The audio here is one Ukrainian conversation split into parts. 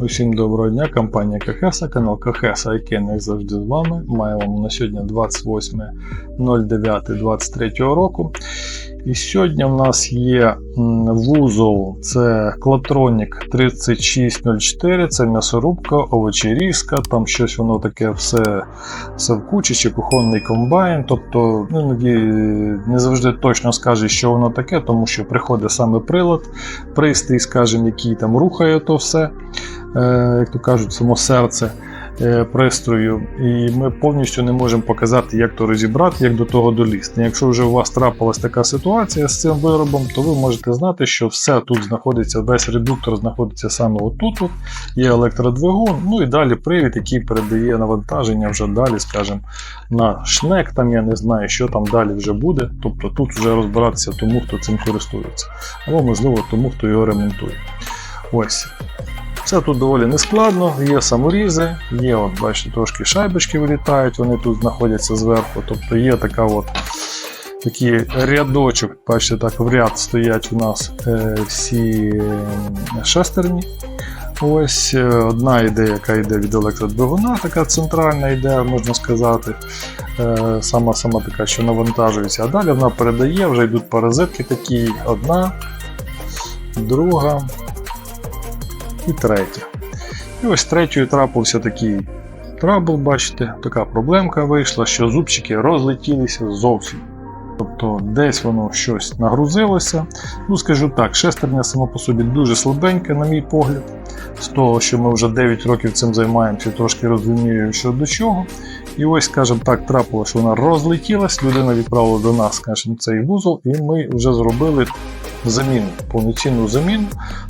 Усім доброго дня, компанія Кахеса, канал Кахеса, який як завжди з вами. Маємо на сьогодні 28.09.23 року. І сьогодні в нас є вузол, це Клатронік 3604, це м'ясорубка, овочерізка, там щось воно таке все, все в кучі, чи кухонний комбайн. Тобто ну, іноді не завжди точно скаже, що воно таке, тому що приходить саме прилад, пристрій, скажімо, який там рухає то все як то кажуть, само серце е, пристрою, і ми повністю не можемо показати, як то розібрати, як до того долізти. Якщо вже у вас трапилась така ситуація з цим виробом, то ви можете знати, що все тут знаходиться, весь редуктор знаходиться саме отут. От, є електродвигун, ну і далі привід, який передає навантаження вже далі, скажімо, на шнек, там я не знаю, що там далі вже буде. Тобто тут вже розбиратися тому, хто цим користується, або можливо тому, хто його ремонтує. Ось. Все тут доволі нескладно, є саморізи, є, от, бачите, трошки шайбочки вилітають, вони тут знаходяться зверху. Тобто є така от, такий рядочок, бачите, так в ряд стоять у нас е, всі е, шестерні. Ось е, одна йде, яка йде від електродвигуна, така центральна йде, можна сказати. Е, сама сама така, що навантажується. А далі вона передає, вже йдуть паразитки такі, одна, друга і третя. І ось третьою трапився такий трабл, бачите, така проблемка вийшла, що зубчики розлетілися зовсім. Тобто десь воно щось нагрузилося. Ну, скажу так, шестерня само по собі дуже слабенька, на мій погляд. З того, що ми вже 9 років цим займаємося, трошки розумію, що до чого. І ось, скажімо так, трапилося, що вона розлетілась, людина відправила до нас скажімо, цей вузол, і ми вже зробили заміну, повноцінну заміну.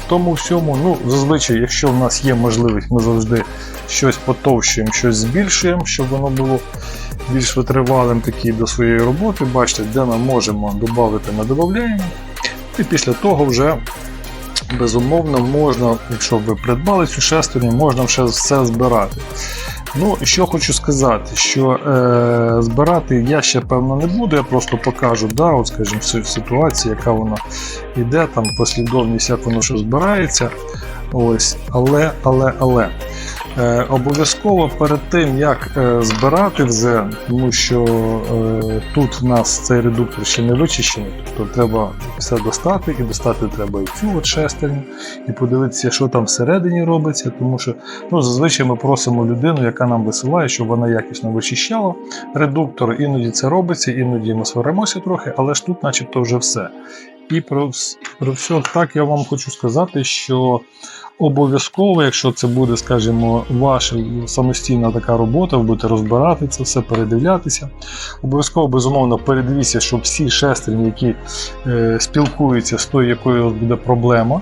Тому всьому, ну, зазвичай, якщо в нас є можливість, ми завжди щось потовщуємо, щось збільшуємо, щоб воно було більш витривалим такі до своєї роботи. Бачите, де ми можемо додати, ми додаємо. І після того вже. Безумовно, можна, якщо ви придбали цю шестерню, можна все збирати. Ну, що хочу сказати, що е, збирати я ще певно не буду, я просто покажу, да, от, скажімо, ситуацію, яка вона йде, там послідовність, як воно що збирається. Ось, але, але, але. Е, обов'язково перед тим, як е, збирати вже, тому що е, тут в нас цей редуктор ще не вичищений, тобто треба все достати, і достати треба і цю от шестерню, і подивитися, що там всередині робиться, тому що ну, зазвичай ми просимо людину, яка нам висилає, щоб вона якісно вичищала редуктор. Іноді це робиться, іноді ми сваримося трохи, але ж тут, начебто, вже все. І про, про все так я вам хочу сказати, що обов'язково, якщо це буде, скажімо, ваша самостійна така робота, ви будете розбирати це все, передивлятися. Обов'язково, безумовно, передивіться, щоб всі шестерні, які е, спілкуються з тою, якою буде проблема.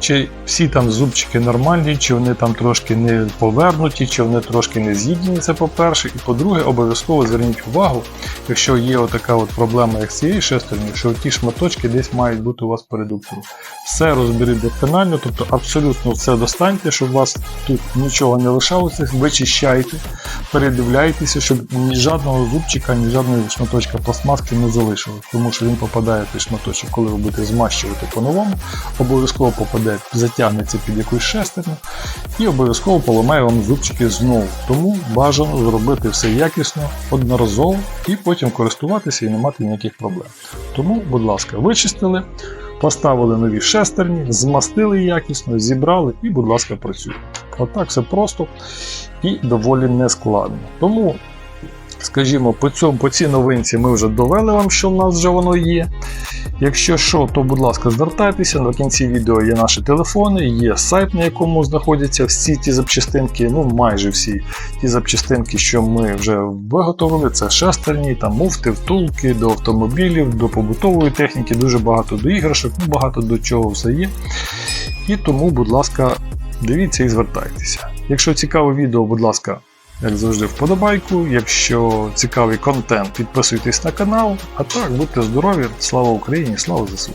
Чи всі там зубчики нормальні, чи вони там трошки не повернуті, чи вони трошки не з'їдені, це по-перше. І по-друге, обов'язково зверніть увагу, якщо є отака от проблема, як з цією шестернею, що ті шматочки десь мають бути у вас по. Все розберіть досконально, тобто абсолютно все достаньте, щоб у вас тут нічого не лишалося, вичищайте, передивляйтеся, щоб ні жодного зубчика, ні жодного шматочка пластмаски не залишилось, тому що він попадає в той шматочок, коли ви будете змащувати по-новому, обов'язково попаде, затягнеться під якусь шестерню і обов'язково поламає вам зубчики знову. Тому бажано зробити все якісно, одноразово і потім користуватися і не мати ніяких проблем. Тому, будь ласка, вичистили, поставили нові шестерні, змастили якісно, зібрали і, будь ласка, працюйте. Отак все просто і доволі нескладно. Тому, скажімо, по, цьому, по цій новинці ми вже довели вам, що в нас вже воно є. Якщо що, то будь ласка, звертайтеся. На кінці відео є наші телефони, є сайт, на якому знаходяться всі ті запчастинки, ну майже всі ті запчастинки, що ми вже виготовили. Це шестерні, там муфти, втулки до автомобілів, до побутової техніки, дуже багато до іграшок, ну багато до чого все є. І тому, будь ласка, дивіться і звертайтеся. Якщо цікаве відео, будь ласка, як завжди, вподобайку. Якщо цікавий контент, підписуйтесь на канал. А так, будьте здорові, слава Україні, слава ЗСУ!